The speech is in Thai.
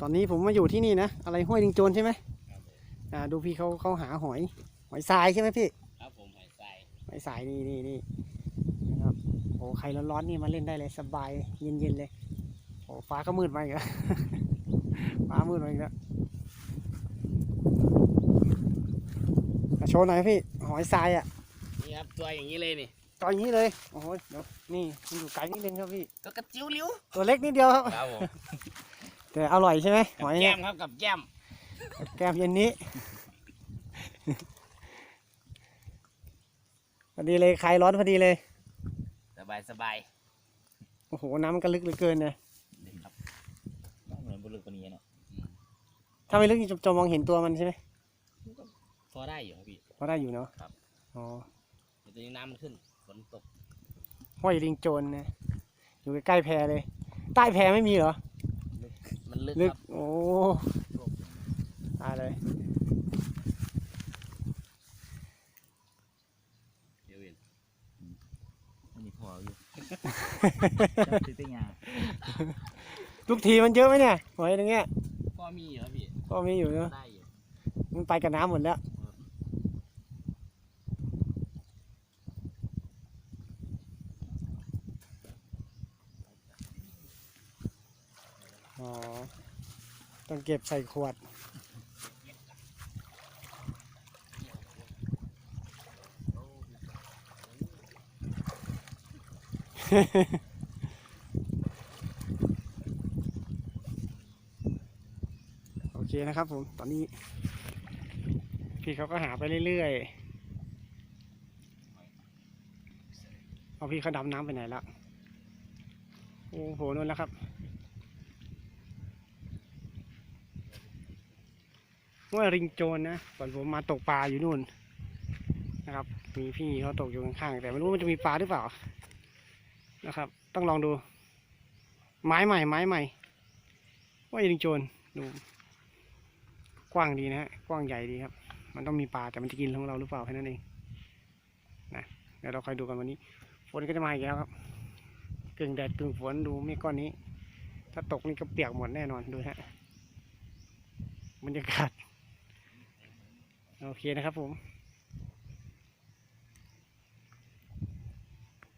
ตอนนี้ผมมาอยู่ที่นี่นะ อะไรห้วยลิงโจรใช่ไหมครับผมอ่าดูพี่เขาเขาหาหอย หอยทรายใช่ไหมพี่ ครับผมหอยทรายหอยทรายนี่นี่นี่นะครับโอ้ใครร้อนๆนี่มาเล่นได้เลยสบายเย็นๆเลยโอ้ฟ้าก็มืดมาอีกแล้วฟ้ามืดมาอีกแล้วอะโชว์หน่อยพี่หอยทรายอะนี่ครับตัวอย่างนี้เลยนี่ตอนนี้เลยโอ้โหเดี๋ยวนี่มันอยู่ไกลนิดนึงครับพี่ตัวกระจิ้วลิ้วตัวเล็กนิดเดียวครับครับผม แต่อร่อยใช่ไหมหกับอยแก้เนี่ยมครับกับแก้มแก้มเย็นนี้ พอดีเลยคลายร้อนพอดีเลย สบายสบายโอ้โห น้ำมันก็ลึกเหลือเกินนะครับเหมือนบุรุษคนนี้เนาะถ้าไม่ลึกจะจะมองเห็นตัวมันใช่ไหมพอได้อยู่ครับพี่ พอได้อยู่เนาะครับ อ๋อ เดี๋ยวตอนนี้น้ำมันขึ้นฝนตกห้อยลิงโจรนะอยู่ใกล้ๆแพเลย ใต้แพไม่มีเหรอ มันลึกลึคกรับโอ้ตายเลยเดี๋ยวเห็นอันนี้พออยู่ จับซื้อไปงานทุกทีมันเยอะไหมเนี่ยหอยตรงเงี้ยก็มีอยู่ครับพี่ก็มีอยู่เนาะได้อยู่มันไปกับน้ำหมดแล้ว อ๋อ ต้องเก็บใส่ขวด โอเคนะครับผม ตอนนี้ พี่เขาก็หาไปเรื่อยๆ เอาพี่เขาดำน้ำไปไหนละ โอ้โหนู่นแล้วครับ ว่าริงโจรนะก่อนผมมาตกปลาอยู่นู่นนะครับ มีพี่เขาตกอยู่ข้างๆแต่ไม่รู้มันจะมีปลาหรือเปล่านะครับ ต้องลองดู ไม้ใหม่ ไม้ใหม่ว่าริงโจรดูกว้างดีนะฮะกว้างใหญ่ดีครับ มันต้องมีปลาแต่มันจะกินของเราหรือเปล่าแค่นั้นเองนะเดี๋ยวเราคอยดูกันวันนี้ฝนก็จะมาอีกแล้วครับกึ่งแดดกึ่งฝนดูเมฆก้อนนี้ ถ้าตกนี่ก็เปียกหมดแน่นอนดูฮะบรรยากาศ โอเคนะครับผม